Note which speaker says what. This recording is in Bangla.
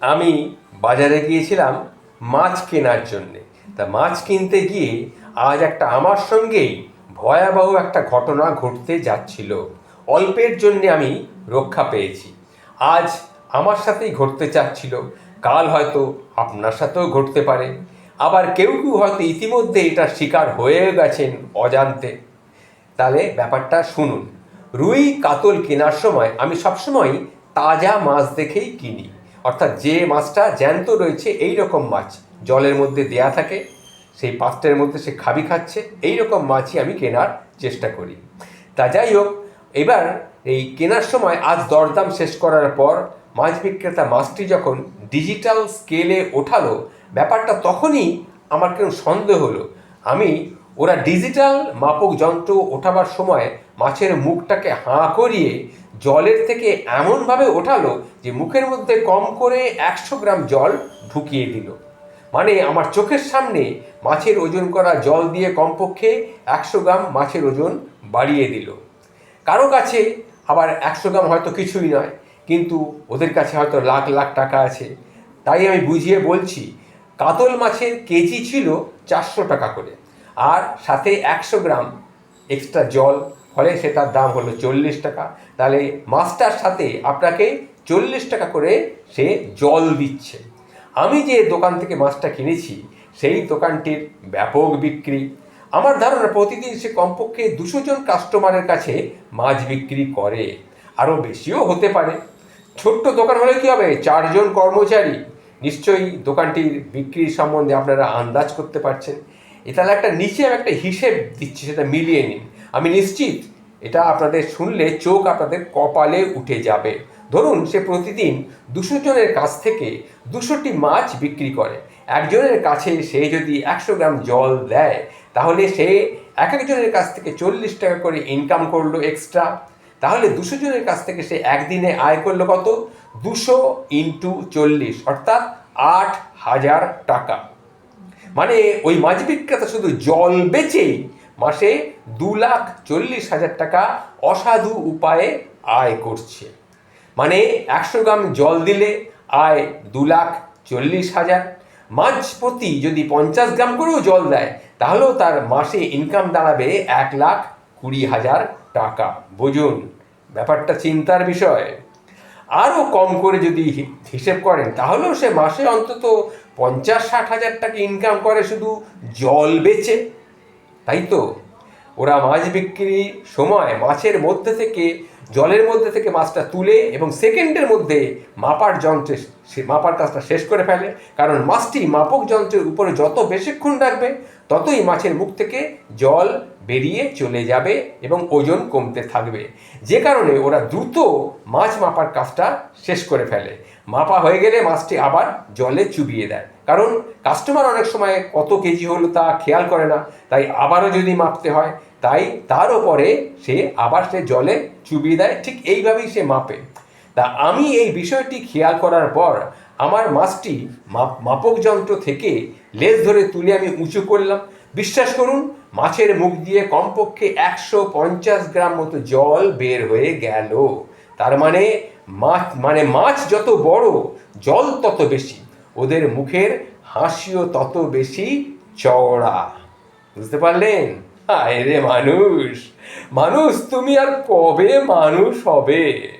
Speaker 1: আমি বাজারে গিয়েছিলাম মাছ কেনার জন্যে। তা মাছ কিনতে গিয়ে আজ একটা আমার সঙ্গেই ভয়াবহ একটা ঘটনা ঘটতে যাচ্ছিল। অল্পের জন্যে আমি রক্ষা পেয়েছি। আজ আমার সাথেই ঘটতে চাচ্ছিল। কাল হয়তো আপনার সাথেও ঘটতে পারে। আবার কেউ কেউ হয়তো ইতিমধ্যে এটার শিকার হয়ে গেছেন অজান্তে। তাহলে ব্যাপারটা শুনুন। রুই কাতল কেনার সময় আমি সবসময় তাজা মাছ দেখেই কিনি। অর্থাৎ যে মাছটা জ্যান্ত রয়েছে এই রকম মাছ জলের মধ্যে দেয়া থাকে, সেই পাত্রের মধ্যে সে খাবি খাচ্ছে এই রকম মাছই আমি কেনার চেষ্টা করি। তা যাই হোক, এবার এই কেনার সময় আজ দরদাম শেষ করার পর মাছ বিক্রেতা মাছটি যখন ডিজিটাল স্কেলে ওঠালো, ব্যাপারটা তখনই আমার কেন সন্দেহ হলো। আমি ওরা ডিজিটাল মাপক যন্ত্র ওঠাবার সময় মাছের মুখটাকে হাঁ করিয়ে জলের থেকে এমনভাবে ওঠালো যে মুখের মধ্যে কম করে একশো গ্রাম জল ঢুকিয়ে দিল। মানে আমার চোখের সামনে মাছের ওজন করা জল দিয়ে কমপক্ষে একশো গ্রাম মাছের ওজন বাড়িয়ে দিল। কারও কাছে আবার একশো গ্রাম হয়তো কিছুই নয়, কিন্তু ওদের কাছে হয়তো লাখ লাখ টাকা আছে। তাই আমি বুঝিয়ে বলছি, কাতল মাছের কেজি ছিল চারশো টাকা করে, আর সাথে একশো গ্রাম এক্সট্রা জল ফলে সেটার দাম হলো চল্লিশ টাকা। তাহলে মাছটার সাথে আপনাকে চল্লিশ টাকা করে সে জল দিচ্ছে। আমি যে দোকান থেকে মাছটা কিনেছি, সেই দোকানটির ব্যাপক বিক্রি। আমার ধারণা প্রতিদিন সে কমপক্ষে দুশো জন কাস্টমারের কাছে মাছ বিক্রি করে। আরও বেশিও হতে পারে। ছোট্ট দোকান হলে কী হবে? চারজন কর্মচারী। নিশ্চয়ই দোকানটির বিক্রি সম্বন্ধে আপনারা আন্দাজ করতে পারছেন। তাহলে একটা নিচে আমি একটা হিসেব দিচ্ছি, সেটা মিলিয়ে নিন আমি নিশ্চিত এটা আপনাদের শুনলে চোখ আপনাদের কপালে উঠে যাবে। ধরুন সে প্রতিদিন দুশো জনের কাছ থেকে দুশোটি মাছ বিক্রি করে। একজনের কাছে সে যদি একশো গ্রাম জল দেয়, তাহলে সে এক একজনের কাছ থেকে চল্লিশ টাকা করে ইনকাম করল এক্সট্রা তাহলে দুশো জনের কাছ থেকে সে একদিনে আয় করল কত? দুশো ইন্টু চল্লিশ, অর্থাৎ আট হাজার টাকা। মানে ওই মাছ বিক্রেতা শুধু জল বেচেই মাসে দু লাখ চল্লিশ হাজার টাকা অসাধু উপায়ে আয় করছে। মানে একশো গ্রাম জল দিলে আয় দু লাখ চল্লিশ হাজার। মাছ প্রতি যদি পঞ্চাশ গ্রাম করেও জল দেয়, তাহলেও তার মাসে ইনকাম দাঁড়াবে এক লাখ কুড়ি হাজার টাকা। বুঝুন, ব্যাপারটা চিন্তার বিষয়। আরও কম করে যদি হিসেব করেন, তাহলেও সে মাসে অন্তত পঞ্চাশ ষাট হাজার টাকা ইনকাম করে শুধু জল বেচে। তাই তো? ওরা মাছ বিক্রির সময় মাছের মধ্যে থেকে, জলের মধ্যে থেকে মাছটা তুলে এবং সেকেন্ডের মধ্যে মাপার যন্ত্রে সে, মাপার কাজটা শেষ করে ফেলে। কারণ মাছটি মাপক যন্ত্রের উপরে যত বেশিক্ষণ রাখবে ততই মাছের মুখ থেকে জল বেরিয়ে চলে যাবে এবং ওজন কমতে থাকবে। যে কারণে ওরা দ্রুত মাছ মাপার কাজটা শেষ করে ফেলে। মাপা হয়ে গেলে মাছটি আবার জলে চুবিয়ে দেয়। কারণ কাস্টমার অনেক সময় কত কেজি হলো তা খেয়াল করে না, তাই আবারও যদি মাপতে হয়, তাই তার ওপরে সে আবার সে জলে চুবিয়ে দেয়, ঠিক এইভাবেই সে মাপে। তা আমি এই বিষয়টি খেয়াল করার পর আমার মাছটি মাপ মাপক যন্ত্র থেকে লেজ ধরে তুলে আমি উঁচু করলাম। বিশ্বাস করুন, মাছের মুখ দিয়ে কমপক্ষে একশো পঞ্চাশ গ্রাম মতো জল বের হয়ে গেল। তার মানে মাছ মানে মাছ যত বড়, জল তত বেশি। ওদের মুখের হাসিও তত বেশি চওড়া। বুঝতে পারলেন? রে মানুষ মানুষ তুমি আর কবে মানুষ হবে?